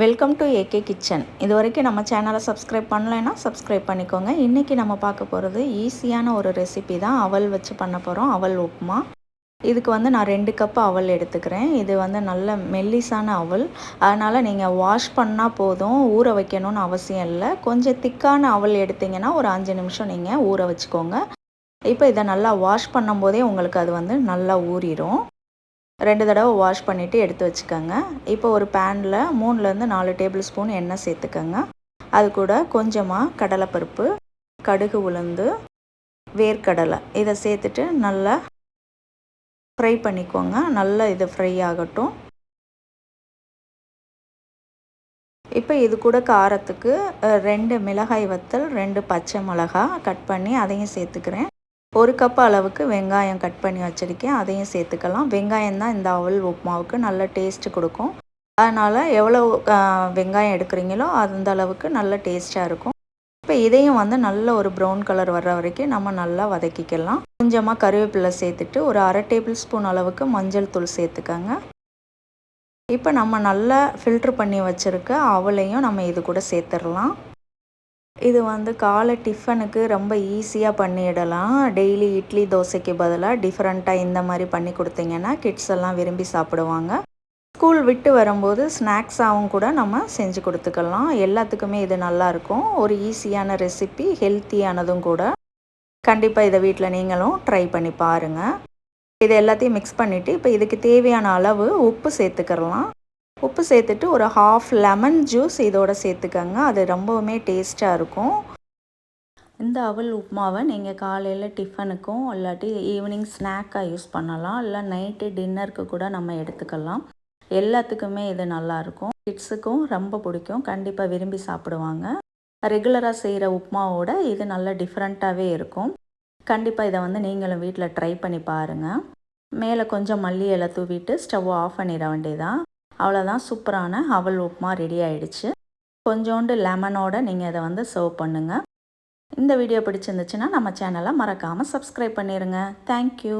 Welcome to AK kitchen இது வரைக்கும் நம்ம சேனலை சப்ஸ்கிரைப் பண்ணலைன்னா சப்ஸ்கிரைப் பண்ணிக்கோங்க. இன்றைக்கி நம்ம பார்க்க போகிறது ஈஸியான ஒரு ரெசிபி தான். அவல் வச்சு பண்ண போகிறோம் அவல் உப்புமா. இதுக்கு வந்து நான் ரெண்டு கப்பு அவல் எடுத்துக்கிறேன். இது வந்து நல்ல மெல்லிஸான அவல். அதனால் நீங்கள் வாஷ் பண்ணால் போதும். ஊற வைக்கணும்னு அவசியம் இல்லை. கொஞ்சம் திக்கான அவல் எடுத்திங்கன்னா ஒரு அஞ்சு நிமிஷம் நீங்கள் ஊற வச்சுக்கோங்க. இப்போ இதை நல்லா வாஷ் பண்ணும்போதே உங்களுக்கு அது வந்து நல்லா ஊறிடும் ரெண்டு தடவை வாஷ் பண்ணிவிட்டு எடுத்து வச்சுக்கோங்க. இப்போ ஒரு பேனில் மூணுலேருந்து நாலு டேபிள் ஸ்பூன் எண்ணெய் சேர்த்துக்கோங்க. அது கூட கொஞ்சமாக கடலைப்பருப்பு கடுகு உளுந்து வேர்க்கடலை. இதை சேர்த்துட்டு நல்லா ஃப்ரை பண்ணிக்கோங்க. நல்லா இது ஃப்ரை ஆகட்டும். இப்போ இது கூட காரத்துக்கு ரெண்டு மிளகாய் வத்தல் ரெண்டு பச்சை மிளகா கட் பண்ணி அதையும் சேர்த்துக்கிறேன். ஒரு கப் அளவுக்கு வெங்காயம் கட் பண்ணி வச்சுருக்கேன். அதையும் சேர்த்துக்கலாம். வெங்காயம் தான் இந்த அவல் உப்புமாவுக்கு நல்ல டேஸ்ட்டு கொடுக்கும். அதனால் எவ்வளோ வெங்காயம் எடுக்கிறீங்களோ அந்த அளவுக்கு நல்ல டேஸ்ட்டாக இருக்கும். இப்போ இதையும் வந்து நல்ல ஒரு ப்ரௌன் கலர் வர்ற வரைக்கும் நம்ம நல்லா வதக்கிக்கலாம். கொஞ்சமாக கருவேப்பிலை சேர்த்துட்டு ஒரு அரை டேபிள் ஸ்பூன் அளவுக்கு மஞ்சள் தூள் சேர்த்துக்கோங்க. இப்போ நம்ம நல்லா ஃபில்ட்ரு பண்ணி வச்சுருக்க அவளையும் நம்ம இது கூட சேர்த்துடலாம். இது வந்து காலை டிஃபனுக்கு ரொம்ப ஈஸியாக பண்ணிடலாம். டெய்லி இட்லி தோசைக்கு பதிலாக டிஃப்ரெண்ட்டாக இந்த மாதிரி பண்ணி கொடுத்தீங்கன்னா கிட்ஸ் எல்லாம் விரும்பி சாப்பிடுவாங்க. ஸ்கூல் விட்டு வரும்போது ஸ்நாக்ஸாகவும் கூட நம்ம செஞ்சு கொடுத்துக்கலாம். எல்லாத்துக்குமே இது நல்லாயிருக்கும் ஒரு ஈஸியான ரெசிபி ஹெல்த்தியானதும் கூட. கண்டிப்பாக இதை வீட்டில் நீங்களும் ட்ரை பண்ணி பாருங்கள் இது எல்லாத்தையும் மிக்ஸ் பண்ணிவிட்டு இப்போ இதுக்கு தேவையான அளவு உப்பு சேர்த்துக்கிறலாம் உப்பு சேர்த்துட்டு ஒரு ஹாஃப் லெமன் ஜூஸ் இதோட சேர்த்துக்கங்க. அது ரொம்பவுமே டேஸ்ட்டாக இருக்கும். இந்த அவல் உப்புமாவை நீங்கள் காலையில் டிஃபனுக்கும் இல்லாட்டி ஈவினிங் ஸ்நாக்காக யூஸ் பண்ணலாம். இல்லை நைட்டு டின்னருக்கு கூட நம்ம எடுத்துக்கலாம். எல்லாத்துக்குமே இது நல்லாயிருக்கும் கிட்ஸுக்கும் ரொம்ப பிடிக்கும். கண்டிப்பாக விரும்பி சாப்பிடுவாங்க. ரெகுலராக செய்கிற உப்புமாவோட இது நல்லா டிஃப்ரெண்ட்டாகவே இருக்கும். கண்டிப்பாக இதை வந்து நீங்களும் வீட்டில் ட்ரை பண்ணி பாருங்கள் மேலே கொஞ்சம் மல்லி இலை தூவிட்டு ஸ்டவ் ஆஃப் பண்ணிட வேண்டியதான் அவ்வளோதான் சூப்பரான அவல் உப்புமா ரெடி ஆயிடுச்சு. கொஞ்சோண்டு லெமனோட நீங்கள் இதை வந்து சர்வ் பண்ணுங்கள் இந்த வீடியோ பிடிச்சிருந்துச்சுன்னா நம்ம சேனலை மறக்காமல் சப்ஸ்கிரைப் பண்ணிடுங்க தேங்க்யூ